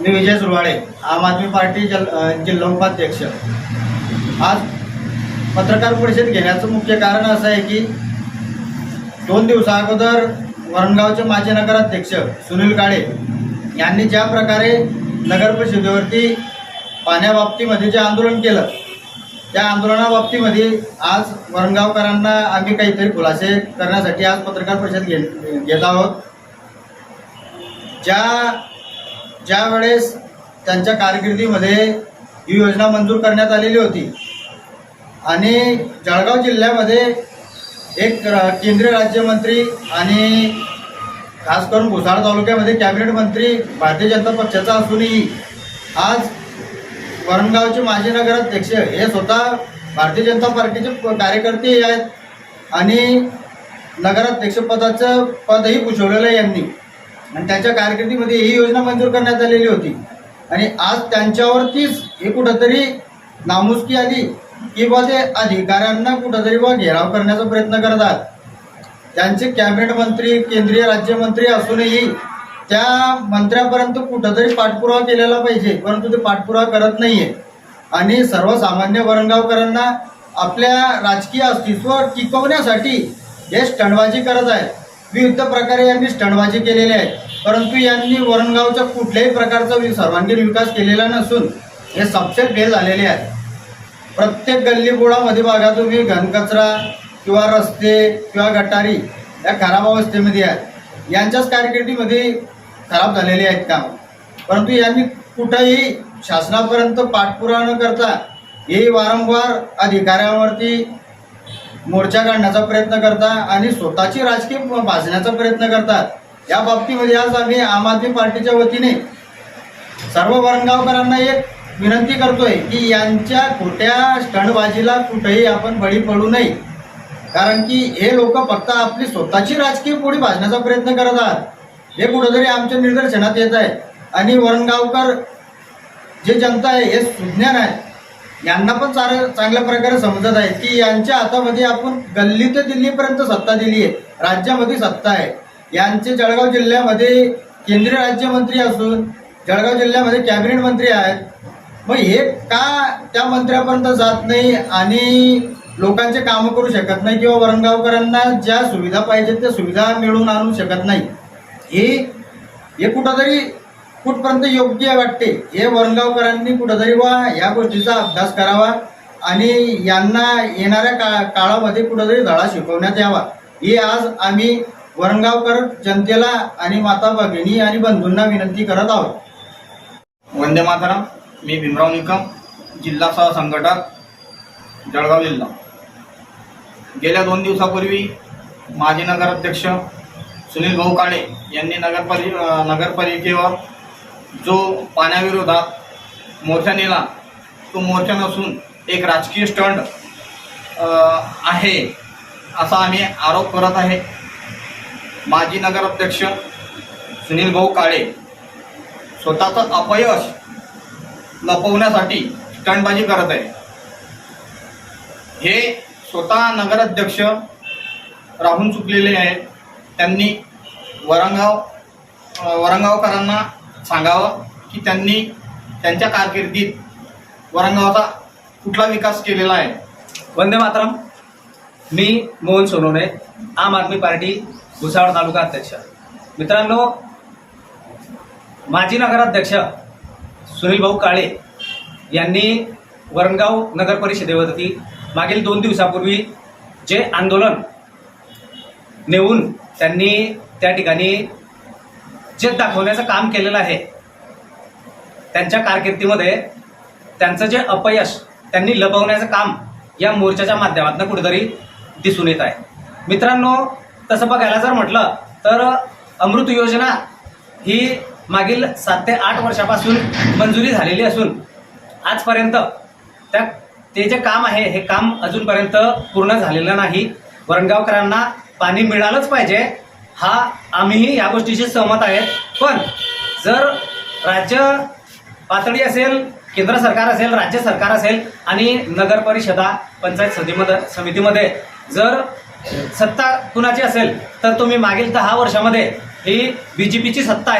मी विजय सुरवाडे आम आदमी पार्टी जल जिल्हा उपाध्यक्ष आज पत्रकार परिषद घेण्याचं मुख्य कारण असं आहे की दोन दिवसा अगोदर वरणगावचे माजी नगराध्यक्ष सुनील काळे यांनी ज्या प्रकारे नगर परिषदेवरती पाण्याबाबतीमध्ये जे आंदोलन केलं त्या आंदोलनाबाबतीमध्ये आज वरणगावकरांना आम्ही काहीतरी खुलासे करण्यासाठी आज पत्रकार परिषद घे घेत आहोत. ज्या ज्या वेळेस त्यांच्या कारकिर्दीमध्ये ही योजना मंजूर करण्यात आलेली होती. आणि जळगाव जिल्ह्यामध्ये एक केंद्रीय राज्यमंत्री आणि खास करून भुसाळ तालुक्यामध्ये कॅबिनेट मंत्री भारतीय जनता पक्षाचा असूनही आज वरणगावचे माजी नगराध्यक्ष हे स्वतः भारतीय जनता पार्टीचे प- कार्यकर्ते आहेत. आणि नगराध्यक्षपदाचं पदही भूषवलेलं आहे यांनी. आणि त्यांच्या कारकिर्दीमध्ये ही योजना मंजूर करण्यात आलेली होती. आणि आज त्यांच्यावरतीच हे कुठंतरी नामुष्की आली की बा ते अधिकाऱ्यांना कुठंतरी बा घेराव करण्याचा प्रयत्न करतात. त्यांचे कॅबिनेट मंत्री केंद्रीय राज्यमंत्री असूनही त्या मंत्र्यापर्यंत कुठंतरी पाठपुरावा केलेला पाहिजे परंतु ते पाठपुरावा करत नाहीये. आणि सर्वसामान्य वरणगावकरांना आपल्या राजकीय अस्तित्व टिकवण्यासाठी हे स्टंडबाजी करत आहेत. विविध प्रकारे यांनी स्टंडबाजी केलेली आहे. परंतु यांनी वरणगावच्या कुठल्याही प्रकारचा सर्वांगीण विकास केलेला नसून हे सबसे फेल झालेले आहे. प्रत्येक गल्लीबोळामध्ये बघा तुम्ही घनकचरा किंवा रस्ते किंवा गटारी या खराब अवस्थेमध्ये आहेत यांच्याच कारकिर्दीमध्ये खराब झालेले आहेत काम. परंतु यांनी कुठंही शासनापर्यंत पाठपुरावा न करता हे वारंवार अधिकाऱ्यांवरती मोर्चा काढण्याचा प्रयत्न करतात आणि स्वतःची राजकीय भाजण्याचा प्रयत्न करतात. या बाबतीमध्ये आज आम्ही आम आदमी पार्टीच्या वतीने सर्व वरणगावकरांना एक विनंती करतोय की यांच्या खोट्या स्टंडबाजीला कुठेही आपण बळी पडू नये. कारण की हे लोक फक्त आपली स्वतःची राजकीय पोळी भाजण्याचा प्रयत्न करत आहात. हे कुठंतरी आमच्या निदर्शनात येत आहे. आणि वरणगावकर जे जनता आहे हे सुज्ञान आहे. यांना पण चार चांगल्या प्रकारे समजत आहे की यांच्या हातामध्ये आपण गल्ली ते दिल्लीपर्यंत सत्ता दिली आहे. राज्यामध्ये सत्ता आहे. यांचे जळगाव जिल्ह्यामध्ये केंद्रीय राज्यमंत्री असून जळगाव जिल्ह्यामध्ये कॅबिनेट मंत्री आहेत. मग हे का त्या मंत्र्यापर्यंत जात नाही आणि लोकांचे कामं करू शकत नाही किंवा वरणगावकरांना ज्या सुविधा पाहिजेत त्या सुविधा मिळवून आणू शकत नाही? हे हे कुठंतरी कुठपर्यंत योग्य वाटते हे वरणगावकरांनी कुठंतरी वा या गोष्टीचा अभ्यास करावा आणि यांना येणाऱ्या का काळामध्ये कुठंतरी धडा शिकवण्यात यावा. ही आज आम्ही वरणगावकर जनतेला आणि माता भगिनी आणि बंधूंना विनंती करत आहोत. वंदे माताराम मी भीमराव निकम जिल्हा सहसंघटक जळगाव जिल्हा. गेल्या दोन दिवसापूर्वी माजी नगराध्यक्ष सुनील भाऊ काळे यांनी नगरपालि नगरपालिकेवर जो पाण्याविरोधात मोर्चा नेला तो मोर्चा नसून एक राजकीय स्टंट आहे असा आम्ही आरोप करत आहे. माजी नगराध्यक्ष सुनील भाऊ काळे स्वतःचं अपयश लपवण्यासाठी स्टंटबाजी करत आहे. हे स्वतः नगराध्यक्ष राहून चुकलेले आहेत. त्यांनी वरंगाव वरंगावकरांना सांगावं की त्यांनी त्यांच्या कारकिर्दीत वरंगावाचा कुठला विकास केलेला आहे? वंदे मातरम. मी मोहन सोनवणे आम आदमी पार्टी भुसावळ तालुका अध्यक्ष. मित्रांनो माजी नगराध्यक्ष सुनील भाऊ काळे यांनी वरणगाव नगर परिषदेवरती मागील दोन दिवसापूर्वी जे आंदोलन नेऊन त्यांनी त्या ठिकाणी जे दाखवण्याचं काम केलेलं आहे त्यांच्या कारकिर्दीमध्ये त्यांचं जे अपयश त्यांनी लपवण्याचं काम या मोर्चाच्या माध्यमातून कुठेतरी दिसून येत आहे. मित्रांनो तसं बघायला जर म्हटलं तर अमृत योजना ही मागील सात ते आठ वर्षापासून मंजुरी झालेली असून आजपर्यंत त्या ते जे काम आहे हे काम अजूनपर्यंत पूर्ण झालेलं नाही. वरणगावकरांना पाणी मिळालंच पाहिजे हा आम्हीही या गोष्टीशी सहमत आहेत. पण जर राज्य पातळी असेल केंद्र सरकार असेल राज्य सरकार असेल आणि नगर परिषदा पंचायत समितीमध्ये समितीमध्ये जर सत्ता कुणाची असेल तर तुम्ही मागील दहा वर्षामध्ये ही बी जे पीची सत्ता आहे.